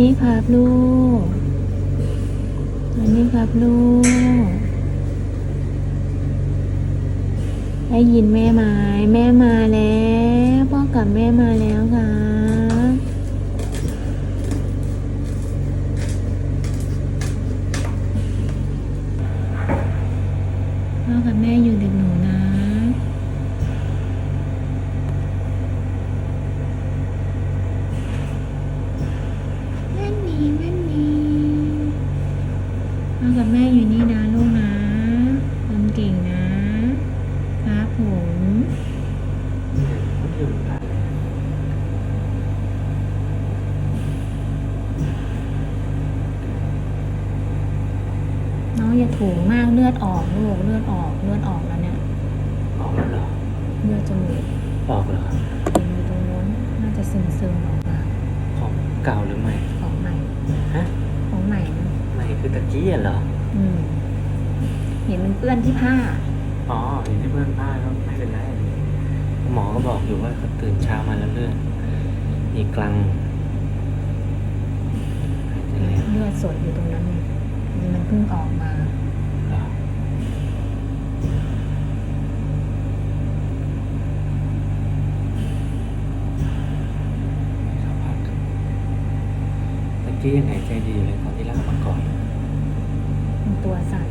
นี้ครับลูกอันนี้ครับลูก ได้ยินแม่ไหมแม่มาแล้ว พ่อกับแม่มาแล้วครับ รือใหม่ของใหม่ฮะของใหม่นะใหม่คือตะกี้อะเหรออืมเห็นมันเปื้อนที่ผ้า อ๋อเห็นที่เพื่อนป้าก็ไม่เป็นไรหมอก็บอกอยู่ว่าเขาตื่นเช้ามาแล้วเลือดมีกลังหายใจแล้วเลือดสดอยู่ตรงนั้นไงนี่มันเพิ่งออกมา เหรอสัมผัสตะ กี้ยังหายใจดีอยู่เลยตอนที่ลากมาก่อนมันตัวสั่น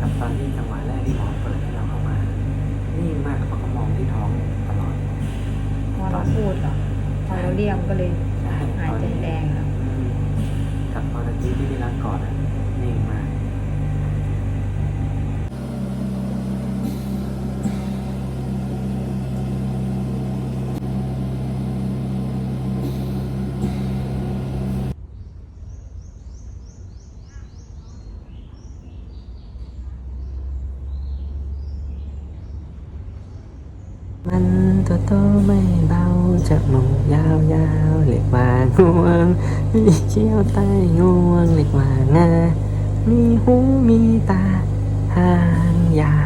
กับตอนที่จังหวะแรกที่หมอเปิดให้เราเข้ามา นี่มากเขาก็มองที่ท้องตลอดพอเราพูดเหรอพอเราเรียกมันก็เลยใช่หายใจแรงแล้วอืมกับตอนตะกี้ที่พี่รักก่อนอะนิ่งมาก มันตัวโตไม่เบาจมูกยาวยาวๆเรียก วงมีเขี้ยวใต้งวงเรียกว่างามีหูมีตาหางยา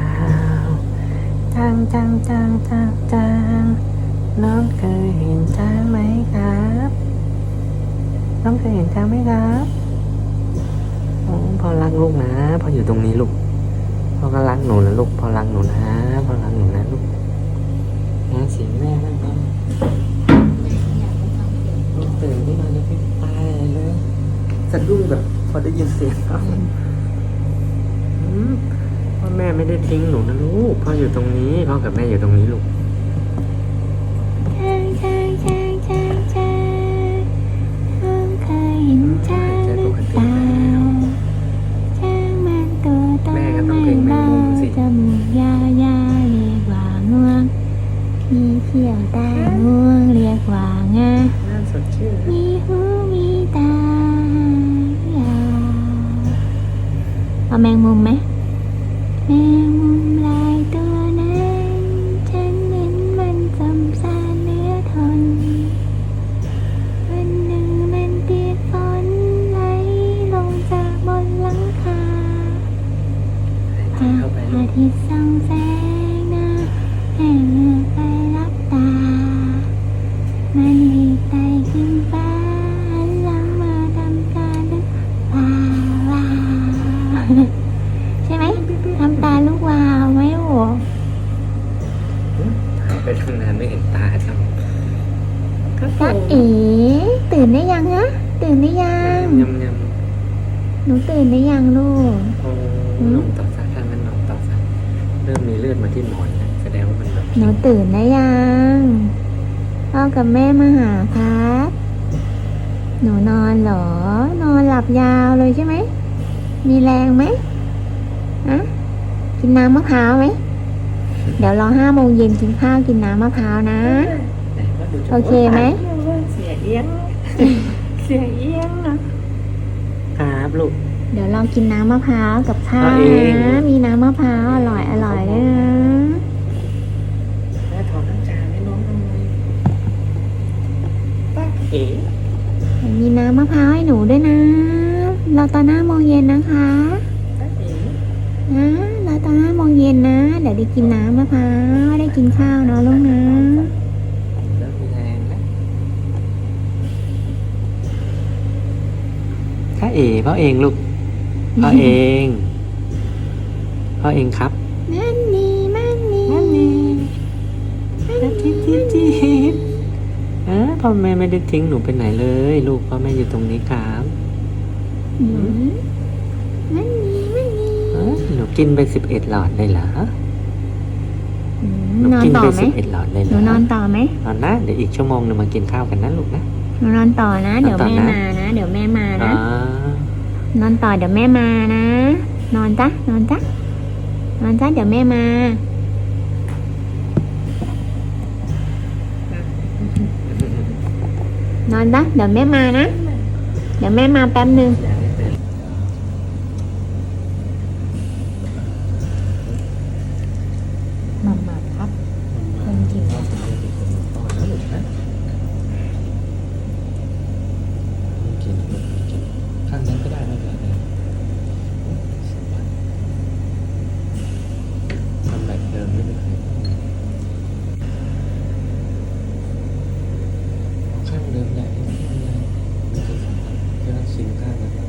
วจางจางจางจางจางน้องเคยเห็นช้างไหมครับ น้องเคยเห็นช้างไหมครับโอ้พ่อรักลูกนะพ่ออยู่ตรงนี้ลูกพ่อก็รักหนูนะลูกพ่อรักหนูนะพ่อรักหนูนะลูกนะเสียงแม่นั่นน ตื่นขึ้นมาแล้วพี่ตายเลยสะดุ้งแบบพอได้ยินเสียงครับอืมพ่อแม่ไม่ได้ทิ้งหนูนะลูกพ่ออยู่ตรงนี้พ่อกับแม่อยู่ตรงนี้ลูกเคยเห็นช้างหรือเปล่าช้างมันตัวโตแม่ก็ต้องไม่เพลงแมเบางมุมสิจมูกยาวยาวเรียกว่างวงมีเขียวใต้งวงเรียกว่าง น่าสด นแบบหนูตื่นได้ยังพ่อกับแม่มาหาครับ หนูนอนเหรอ นอนหลับยาวเลยใช่ไหม มีแรงไหมอะกินน้ำมะพร้าวไหม เดี๋ยวรอห้าโมงเย็นกินข้าวกินน้ำมะพร้าวนะไหนก็ดูจะโอเคไหม เสียเอี้ยง เสียเอี้ยงนะครับลูก เดี๋ยวเรากินน้ำมะพร้าวกับข้าวเอาเอง นะ มีน้ำมะพร้าวอร่อยอร่อยด้วยนะ เอ๋มีน้ำมะพร้าวให้หนูด้วยนะเราตอนห้าโมงเย็นนะคะป้าเอ๋นะเราตอนห้าโมงเย็นนะ เดี๋ยวได้กินน้ำมะพร้าวได้กินข้าวเนาะลูกนะเริ่มมีแรงแล้วเอพ่อเองลูกพ่อเองพ่อเองครับมันนี่มันนี่นั่นนี่จิ๊บจิ๊บจิ๊บเออ พ่อแม่ไม่ได้ทิ้งหนูไปไหนเลย ลูกพ่อแม่อยู่ตรงนี้ครับอืมมันนี่มันนี่เออหนูกินไปสิบเอ็ดหลอดเลยเหรออืมหนูนอนกินต่อไปไหมสิบเอ็ดหลอดเลยหเหรนูอนอนต่อไหมนอนนะเดี๋ยวอีกชั่วโมงหนึงมากินข้าวกันนะลูกนะ หนูนอนต่อนะ เดี๋ยวนอนต่อแม่นะ มานะ เดี๋ยวแม่มาอ๋นะอนอนต่อเดี๋ยวแม่มานะ นอนจ้ะนอนจ้ะนอนจ้ะเดี๋ยวแม่มา นอนนะ เดี๋ยวแม่มานะ เดี๋ยวแม่มาแป๊บหนึ่งมามาครับคนจริง กินกินข้างนั้นก็ได้ไม่เป็นไรทำแบบเดิมไม่เป็นไรเอาข้างเดิมได้ไม่เป็นไรไม่เป็นไรก็ชิมข้างกันครับ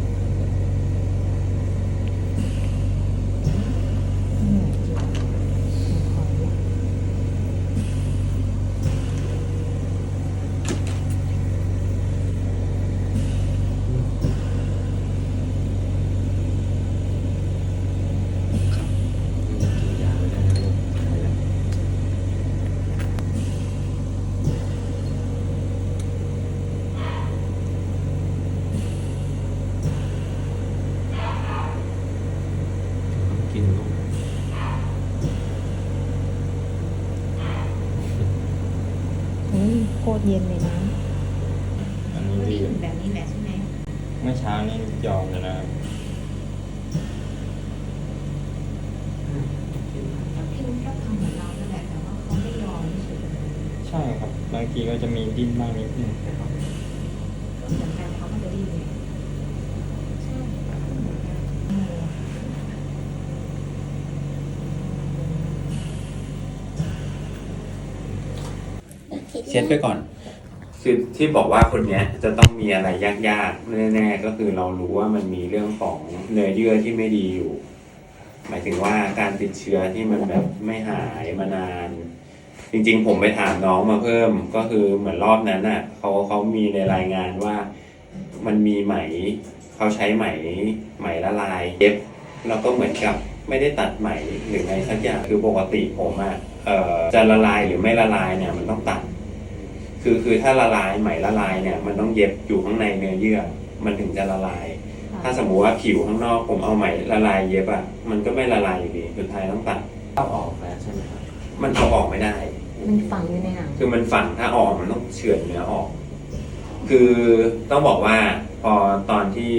ครับยังกินยาไม่ได้นะลูกไปแล้วต้องกินลูก เฮ้ยโคตรเย็นเลยนะ อันนี้รีบ แบบนี้แหละใช่ไหม เมื่อเช้านี่ยอมเลยนะครับ พี่นุ้ก็ทำเหมือนเรานั่นแหละแต่ว่าเขาไม่ยอมเฉย ใช่ครับ บางทีก็จะมีดิ้นบ้างนิดนึงเหมือนกันเขาก็จะดีเลยใช่เหมือนกันเออเช็ดไปก่อน คือที่บอกว่าคนเนี้ยจะต้องมีอะไรยากๆแน่ๆก็คือเรารู้ว่ามันมีเรื่องของเนื้อเยื่อที่ไม่ดีอยู่ หมายถึงว่าการติดเชื้อที่มันแบบไม่หายมานาน จริงๆ ผมไปถามน้องมาเพิ่มก็คือเหมือนรอบนั้นน่ะเขาเขามีในรายงานว่ามันมีไหมเขาใช้ไหมไหมละลายเย็บแล้วก็เหมือนกับไม่ได้ตัดไหมหรือไงสักอย่างคือปกติผมอะเอ่อจะละลายหรือไม่ละลายเนี่ยมันต้องตัด คือคือถ้าละลายไหมละลายเนี่ยมันต้องเย็บอยู่ข้างในเนื้อเยื่อ มันถึงจะละลาย ถ้าสมมุติว่าผิวข้างนอกผมเอาไหมละลายเย็บอะมันก็ไม่ละลายอยู่ดีสุดท้ายต้องตัดเอาออกแล้วใช่ไหมครับมันเอาออกไม่ได้ มันฝังอยู่ในหนังคือมันฝังถ้าอออกมันต้องเฉือนเนื้อออก คือต้องบอกว่าพอตอนที่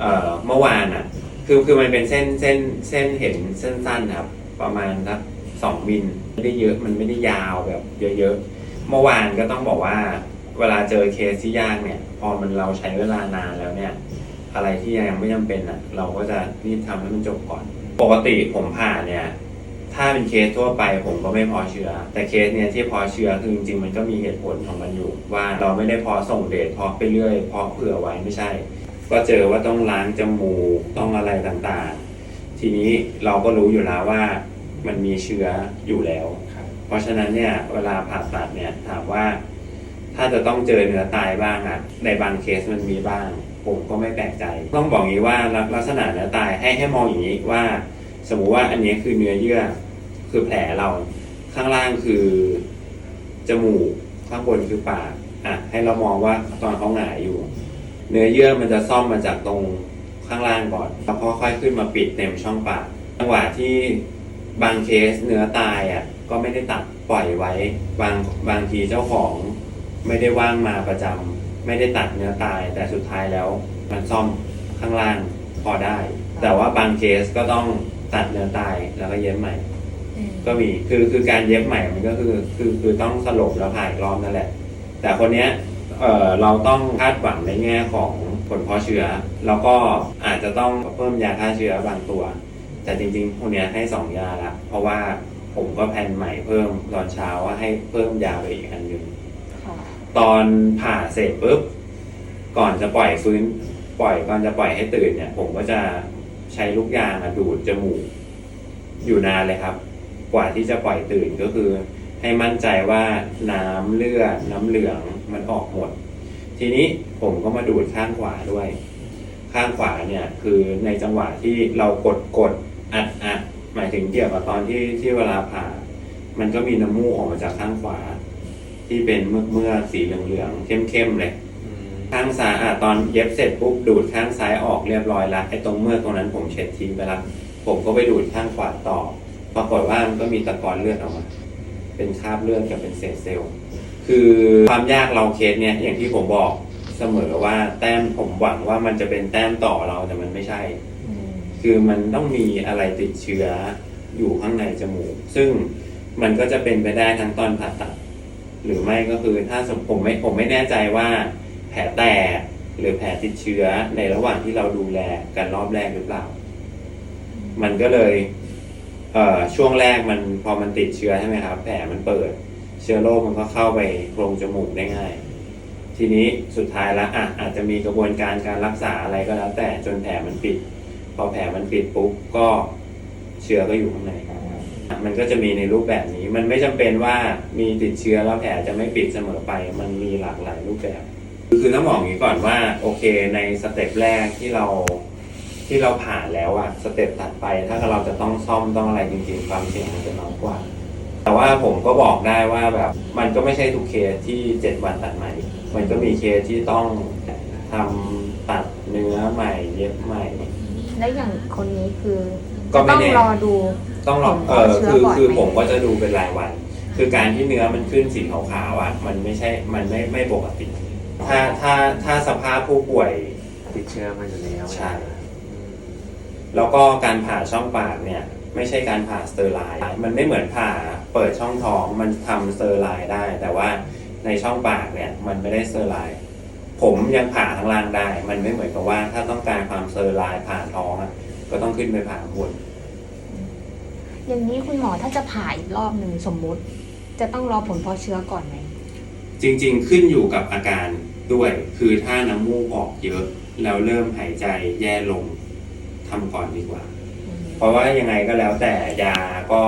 เอ่อเมื่อวานอะ คือคือมันเป็นเส้นเส้นเส้นเห็นเส้นสั้นครับ ประมาณสักสองมิลไม่ได้เยอะมันไม่ได้ยาวแบบ เยอะๆเมื่อวานก็ต้องบอกว่า เวลาเจอเคสที่ยากเนี่ย พอมันเราใช้เวลานานแล้วเนี่ย อะไรที่ยังไม่จำเป็นอะ เราก็จะรีบทำให้มันจบก่อน ปกติผมผ่าเนี่ย ถ้าเป็นเคสทั่วไปผมก็ไม่พอเชื้อ แต่เคสเนี่ยที่พอเชื้อคือจริงๆมันก็มีเหตุผลของมันอยู่ ว่าเราไม่ได้พอส่งเดชพอไปเรื่อยพอเผื่อไว้ไม่ใช่ ก็เจอว่าต้องล้างจมูกต้องอะไรต่างๆ ทีนี้เราก็รู้อยู่แล้วว่ามันมีเชื้ออยู่แล้ว เพราะฉะนั้นเนี่ยเวลาผ่าตัดเนี่ยถามว่า ถ้าจะต้องเจอเนื้อตายบ้างอะในบางเคสมันมีบ้าง ผมก็ไม่แปลกใจ ต้องบอกงนี้ว่าลักลักษณะเนื้อตายให้ให้มองอย่างนี้ว่า สมมุติว่าอันนี้คือเนื้อเยื่อ คือแผลเราข้างล่างคือจมูกข้างบนคือปากอะให้เรามองว่าตอนเขาหงายอยู่ เนื้อเยื่อมันจะซ่อมมาจากตรงข้างล่างก่อนแล้วค่อยๆขึ้นมาปิดเต็มช่องปากจังหวะที่บางเคสเนื้อตายอะก็ไม่ได้ตัดปล่อยไว้ บางบางทีเจ้าของไม่ได้ว่างมาประจำไม่ได้ตัดเนื้อตาย แต่สุดท้ายแล้วมันซ่อมข้างล่างพอได้ แต่ว่าบางเคสก็ต้องตัดเนื้อตายแล้วก็เย็บใหม่ ก็มีคือคือการเย็บใหม่มันก็คือคือคือต้องสลบแล้วผ่าอีกรอบนั่นแหละ แต่คนเนี้ยเอ่อเราต้องคาดหวังในแง่ของผลเพาะเชื้อ แล้วก็อาจจะต้องเพิ่มยาฆ่าเชื้อบางตัว แต่จริงๆพวกเนี้ยให้สองยาละเพราะว่าผมก็แพลนใหม่เพิ่มตอนเช้าว่าให้เพิ่มยาไปอีกอันหนึ่งตอนผ่าเสร็จปุ๊บก่อนจะปล่อยฟื้นปล่อยก่อนจะปล่อยให้ตื่นเนี่ย ผมก็จะใช้ลูกยางอะดูดจมูกอยู่นานเลยครับ กว่าที่จะปล่อยตื่นก็คือ ให้มั่นใจว่าน้ำเลือดน้ำเหลืองมันออกหมด ทีนี้ผมก็มาดูดข้างขวาด้วย ข้างขวาเนี่ยคือในจังหวะที่เรากดกดอัดอัดหมายถึงเกี่ยวกับตอนที่ที่เวลาผ่า มันก็มีน้ำมูกออกมาจากข้างขวา ที่เป็นเมือกเมือกๆสีเหลืองๆเข้มๆเลยข้างซ้ายอะตอนเย็บเสร็จปุ๊บดูดข้างซ้ายออกเรียบร้อยละไอ้ตรงเมือกตรงนั้นผมเช็ดทิ้งไปละผมก็ไปดูดข้างขวาต่อ ปรากฏว่ามันก็มีตะกอนเลือดออกมา เป็นคราบเลือดกับเป็นเศษเซลล์ คือความยากเราเคสเนี่ยอย่างที่ผมบอกเสมอว่าแต้มผมหวังว่ามันจะเป็นแต้มต่อเราแต่มันไม่ใช่ คือมันต้องมีอะไรติดเชื้ออยู่ข้างในจมูก ซึ่งมันก็จะเป็นไปได้ทั้งตอนผ่าตัด หรือไม่ก็คือถ้าสมผมไม่ผมไม่แน่ใจว่าแผลแตกหรือแผลติดเชื้อในระหว่างที่เราดูแลกันรอบแรกหรือเปล่า มันก็เลย ช่วงแรกมันพอมันติดเชื้อใช่ไหมครับ แผลมันเปิด เชื้อโรคมันก็เข้าไปโพรงจมูกได้ง่าย ทีนี้สุดท้ายแล้วอะอาจจะมีกระบวนการการรักษาอะไรก็แล้ว แต่จนแผลมันปิด พอแผลมันปิดปุ๊บก็เชื้อก็อยู่ข้างในมันก็จะมีในรูปแบบนี้ มันไม่จำเป็นว่ามีติดเชื้อแล้วแผลจะไม่ปิดเสมอไป มันมีหลากหลายรูปแบบ คือต้องบอกอย่างนี้ก่อนว่าโอเคในสเต็ปแรกที่เรา ที่เราผ่านแล้วอะสเต็ปถัดไป ถ้าเราจะต้องซ่อมต้องอะไรจริงๆความเสี่ยงมันจะน้อยกว่า แต่ว่าผมก็บอกได้ว่าแบบมันก็ไม่ใช่ทุกเคสที่เจ็ดวันตัดใหม่ มันก็มีเคสที่ต้องทำตัดเนื้อใหม่เย็บใหม่ แล้วอย่างคนนี้คือก็ไม่ต้องแน่รอดูต้องลองเอผลอเชื้อคือก่อนคือไหมผมก็จะดูเป็นรายวัน คือการที่เนื้อมันขึ้นสีขาวๆอะมันไม่ใช่มันไม่ไม่ปกติ ถ้าถ้าถ้าสภาพผู้ป่วยติดเชื้อมาอยู่แล้วใช่ แล้วก็การผ่าช่องปากเนี่ยไม่ใช่การผ่าสเตอร์ไลน์มันไม่เหมือนผ่าเปิดช่องท้องมันทำสเตอร์ไลน์ได้ แต่ว่าในช่องปากเนี่ยมันไม่ได้สเตอร์ไลน์ผมยังผ่าข้างล่างได้ มันไม่เหมือนกับว่าถ้าต้องการความสเตอร์ไลน์ผ่าท้องอะก็ต้องขึ้นไปผ่าข้างบนอย่างนี้คุณหมอถ้าจะผ่าอีกรอบหนึ่งสมมุติ จะต้องรอผลเพาะเชื้อก่อนไหมจริงๆขึ้นอยู่กับอาการด้วย คือถ้าน้ำมูกออกเยอะ แล้วเริ่มหายใจแย่ลง ทำก่อนดีกว่า เพราะว่ายังไงก็แล้วแต่ยาก็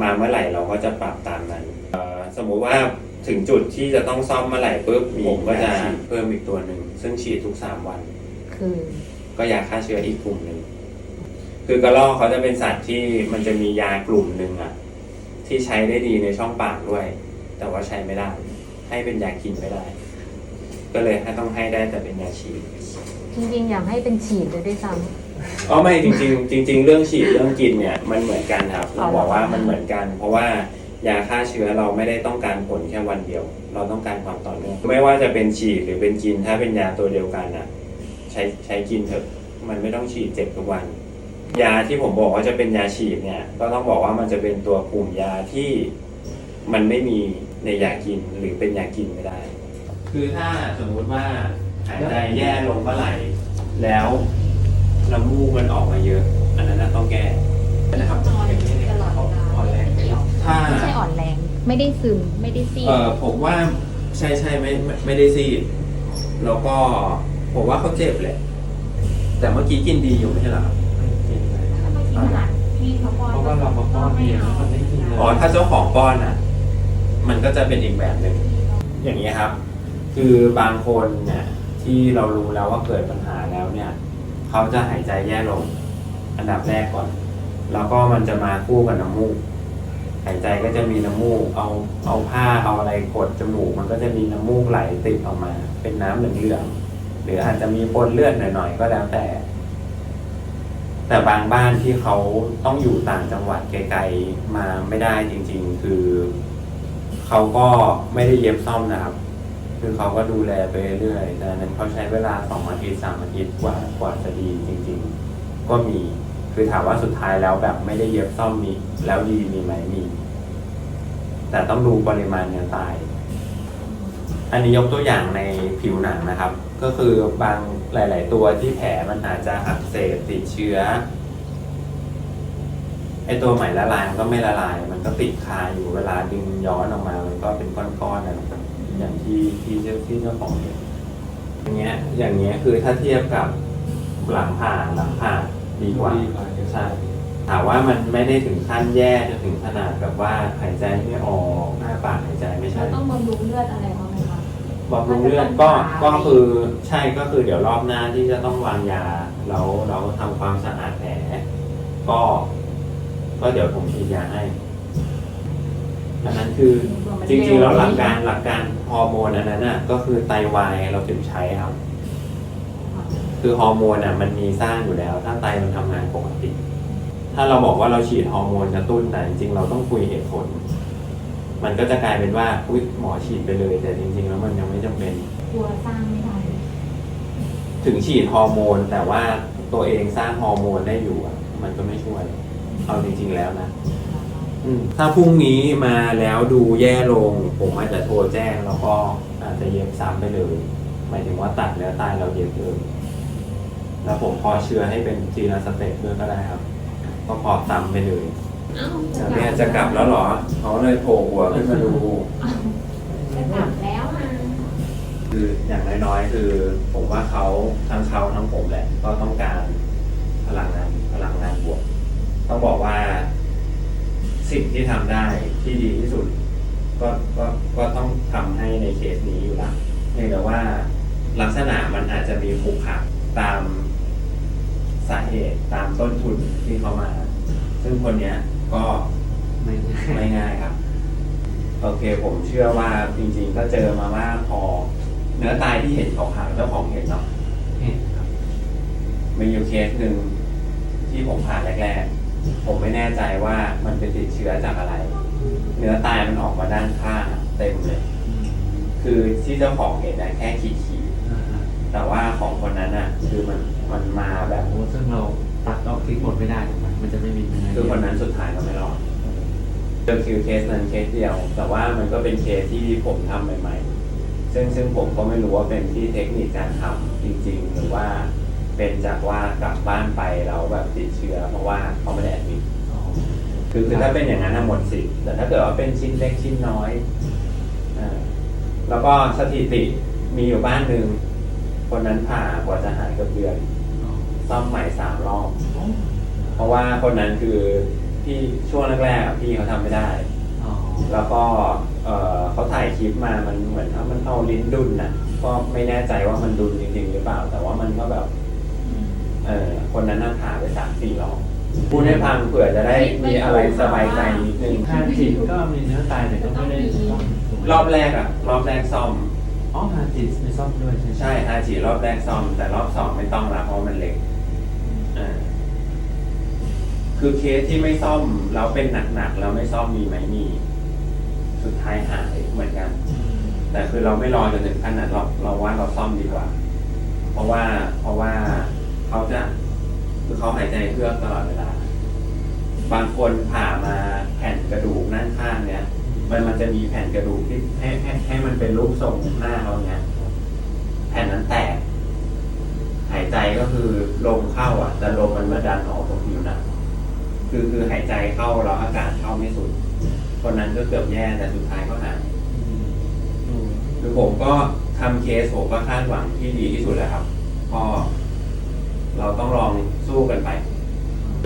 มาเมื่อไหร่เราก็จะปรับตามนั้นเอ่อสมมุติว่าถึงจุดที่จะต้องซ่อมเมื่อไหร่ปุ๊บผมก็จะเพิ่มอีกตัวหนึ่งซึ่งฉีดทุก3วัน คือก็ยาฆ่าเชื้ออีกกลุ่มหนึ่งคือกระรอกเขาจะเป็นสัตว์ที่มันจะมียากลุ่มหนึ่งอะที่ใช้ได้ดีในช่องปากด้วย แต่ว่าใช้ไม่ได้ ให้เป็นยากินไม่ได้ ก็เลยให้ต้องให้ได้แต่เป็นยาฉีด จริงๆอยากให้เป็นฉีดเลยด้วยซ้ อ๋อไม่จริงๆจริง ๆ เรื่องฉีดเรื่องกินเนี่ยมันเหมือนกันครับอ๋อเราบอกว่ามันเหมือนกัน เพราะว่ายาฆ่าเชื้อเราไม่ได้ต้องการผลแค่วันเดียว เราต้องการความต่อเนื่องไม่ว่าจะเป็นฉีดหรือเป็นกินถ้าเป็นยาตัวเดียวกันอะใช้ใช้กินเถอะมันไม่ต้องฉีดเจ็บทุกวัน ยาที่ผมบอกว่าจะเป็นยาฉีดเนี่ย ก็ต้องบอกว่ามันจะเป็นตัวกลุ่มยาที่มันไม่มีในยากินหรือเป็นยากินไม่ได้ คือถ้าสมมุติว่าหายใจแย่ลงเมื่อไหร่แล้ว น้ำมูกมันออกมาเยอะ อันนั้นนะต้องแก้นะครับำตลอดเวลาถ้าไม่ใช่อ่อนแรง ไม่ได้ซึมไม่ได้ซีดเออผมว่าใช่ใช่ไม่ไม่ไม่ได้ซีดแล้วก็ผมว่าเขาเจ็บแหละ แต่เมื่อกี้กินดีอยู่ไม่ใช่เหรอครับเพราะว่าเรามาป้อนเองแล้วมันไม่กินเลยอ๋อถ้าเจ้าของป้อนอะ มันก็จะเป็นอีกแบบหนึ่งอย่างนี้ครับ คือบางคนเนี่ยที่เรารู้แล้วว่าเกิดปัญหาแล้วเนี่ย เขาจะหายใจแย่ลง อันดับแรกก่อน แล้วก็มันจะมาคู่กับน้ำมูก หายใจก็จะมีน้ำมูก เอาเอาผ้าเอาอะไรกดจมูก มันก็จะมีน้ำมูกไหลติดออกมา เป็นน้ำเหลืองๆหรืออาจจะมีปนเลือดหน่อยๆก็แล้วแต่ แต่บางบ้านที่เขาต้องอยู่ต่างจังหวัดไกลๆมาไม่ได้จริง ๆ คือ เขาก็ไม่ได้เย็บซ่อมนะครับ คือเขาก็ดูแลไปเรื่อยๆแต่อันนั้นเขาใช้เวลาสองอาทิตย์สามอาทิตย์กว่ากว่าจะดีจริง ๆ ก็มี คือถามว่าสุดท้ายแล้วแบบไม่ได้เย็บซ่อมมี แล้วดีมีไหมมี แต่ต้องดูปริมาณเนื้อตาย อันนี้ยกตัวอย่างในผิวหนังนะครับ ก็คือบางหลาย ๆ ตัวที่แผลมันอาจจะอักเสบติดเชื้อไอตัวใหม่ละลายมันก็ไม่ละลาย มันก็ติดคาอยู่เวลาดึงย้อนออกมา มันก็เป็นก้อนๆนะครับ อย่างที่ที่เจ้าที่เจ้าของเห็นอย่างเงี้ยอย่างเงี้ยคือถ้าเทียบกับหลังผ่าหลังผ่าดีกว่าดีกว่าเยอะ ใช่ถามว่ามันไม่ได้ถึงขั้นแย่จนถึงขนาดแบบว่าหายใจไม่ออกหน้าปากหายใจไม่เราใช่ ต้องบำรุงเลือดอะไรบ้างไหมคะ บำรุงเลือดก็ก็คือใช่ก็คือเดี๋ยวรอบหน้าที่จะต้องวางยาแล้วเราทำความสะอาดแผลก็ ก็เดี๋ยวผมฉีดยาให้ อันนั้นคือจริงๆแล้วหลักการหลักการฮอร์โมนอันนั้นน่ะก็คือไตวายเราถึงใช้ครับ คือฮอร์โมนอะมันมีสร้างอยู่แล้ว ถ้าไตมันทำงานปกติ ถ้าเราบอกว่าเราฉีดฮอร์โมนกระตุ้นแต่จริงๆเราต้องคุยเหตุผล มันก็จะกลายเป็นว่าอุ๊ยหมอฉีดไปเลย แต่จริง ๆ แล้วมันยังไม่จำเป็นกลัวสร้างไม่ได้ถึงฉีดฮอร์โมน แต่ว่าตัวเองสร้างฮอร์โมนได้อยู่อะมันก็ไม่ช่วยเอาจริง ๆ แล้วนะอืม ถ้าพรุ่งนี้มาแล้วดูแย่ลง ผมอาจจะโทรแจ้งแล้วก็อาจจะเย็บซ้ำไปเลย หมายถึงว่าตัดแล้วตายเราเย็บเลยแล้วผมพอเชื้อให้เป็นทีละสเต็ปด้วยก็ได้ครับ ก็พอซ้ำไปเลยเอ้าแต่เนี่ยจะกลับแล้วเหรอเขาเลยโผล่หัวขึ้นมาดู จะกลับแล้วอะคืออย่างน้อยๆ คือผมว่าเขาทั้งเขาทั้งผมแหละก็ต้องการพลังงานพลังงานบวก ต้องบอกว่า สิ่งที่ทำได้ที่ดีที่สุด ก็ก็ก็ต้องทำให้ในเคสนี้อยู่ละเพียงแต่ว่าลักษณะมันอาจจะมีขรุขระตามสาเหตุตามต้นทุนที่เขามา ซึ่งคนเนี้ยก็ไม่ง่ายไม่ง่ายครับโอเคผมเชื่อว่าจริงๆก็เจอมาว่าพอเนื้อตายที่เห็นของขาวเจ้าของเห็นเนาะเห็นครับมีอยู่เคสหนึ่งที่ผมผ่านแรกๆ ผมไม่แน่ใจว่ามันเป็นติดเชื้อจากอะไร เนื้อตายมันออกมาด้านข้างอะเต็มเลย คือที่เจ้าของเห็นนะแค่ขีดขีดอ่าฮะๆแต่ว่าของคนนั้นน่ะ คือมันมันมาแบบโอ้ซึ่งเราตัดออกทิ้งหมดไม่ได้ถูกไหมมันจะไม่มีเนื้อคือคนนั้นสุดท้ายก็ไม่รอดเจอคิวเคสนั้นเคสเดียว แต่ว่ามันก็เป็นเคสที่ผมทำใหม่ ๆ ซึ่งซึ่งผมก็ไม่รู้ว่าเป็นที่เทคนิคการทำจริง ๆ หรือว่า เป็นจากว่ากลับบ้านไปแล้วแบบติดเชื้อ เพราะว่าเขาไม่ได้แอดมิดอ๋อคือคือถ้าเป็นอย่างนั้นน่ะหมดสิทธิ์แต่ถ้าเกิดว่าเป็นชิ้นเล็กชิ้นน้อยอ่าแล้วก็สถิติมีอยู่บ้านหนึ่งคนนั้นผ่ากว่าจะหายเกับเดือนอ๋อซ่อมใหม่สามรอบ เพราะว่าคนนั้นคือพี่ช่วงแรกๆอะพี่เขาทำไม่ได้อ๋อแล้วก็เอ่อเขาถ่ายคลิปมามันเหมือนว่ามันเอาลิ้นดุนน่ะก็ไม่แน่ใจว่ามันดุนจริงๆหรือเปล่า แต่ว่ามันก็แบบ เออคนนั้นน่าผ่าไปสามสี่รอบพูดให้ฟังเผื่อจะได้มีอะไรสบายใจนิดนึงถ้าจิตก็มีเนื้อตายแต่ก็ไม่ได้ซ่อมถูกไหมรอบแรกอะรอบแรกซ่อมอ๋อฮาจิตไม่ซ่อมด้วยใช่ไหมใช่ฮาจิรอบแรกซ่อม แต่รอบสองไม่ต้องละเพราะมันเล็กอ่าคือเคสที่ไม่ซ่อมแล้วเป็นหนักๆแล้วไม่ซ่อมมีไหมมีสุดท้ายหายเหมือนกัน แต่คือเราไม่รอจนถึงขั้นนั้นเราเราว่าเราซ่อมดีกว่า เพราะว่าเพราะว่า เขาจะคือเขาหายใจเครื่องตลอดเวลา บางคนผ่ามาแผ่นกระดูกด้านข้างเนี้ยมันมันจะมีแผ่นกระดูกที่ให้ให้ให้มันเป็นรูปทรงหน้าเขาเนี้ยแผ่นนั้นแตก หายใจก็คือลมเข้าอะแต่ลมมันมาดันออกตรงผิวหนังคือคือหายใจเข้าแล้วอากาศเข้าไม่สุด คนนั้นก็เกือบแย่แต่สุดท้ายก็หายอืมคือผมก็ทำเคสผมก็คาดหวังที่ดีที่สุดแล้วครับก็ เราต้องลองสู้กันไป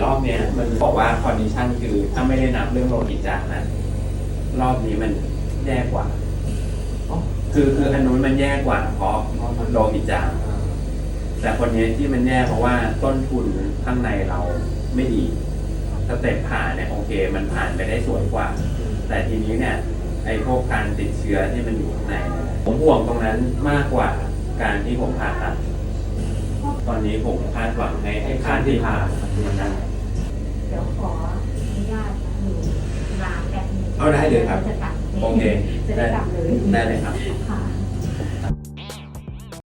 รอบเนี้ยมันบอกว่าคอนดิชันคือถ้าไม่ได้นับเรื่องโลหิตจางนะ รอบนี้มันแย่กว่าคือคืออันนู้นมันแย่กว่าเพราะโลหิตจางอ่าแต่คนนี้ที่มันแย่เพราะว่าต้นทุนข้างในเราไม่ดีสเต็ปผ่านเนี่ยโอเค มันผ่านไปได้สวยกว่า แต่ทีนี้เนี่ยไอ้พวกการติดเชื้อที่มันอยู่ข้างใน ผมห่วงตรงนั้นมากกว่าการที่ผมผ่าตัด ตอนนี้ผมคาดหวังให้ไอ้ให้ค่าการที่ที่ผ่าผ่ามันได้เดี๋ยวขออนุญาตอยู่ลาแป๊บนึงเอาได้เลยครับ จะกลับโอเค จะได้กลับเลย ได้เลยครับค่ะ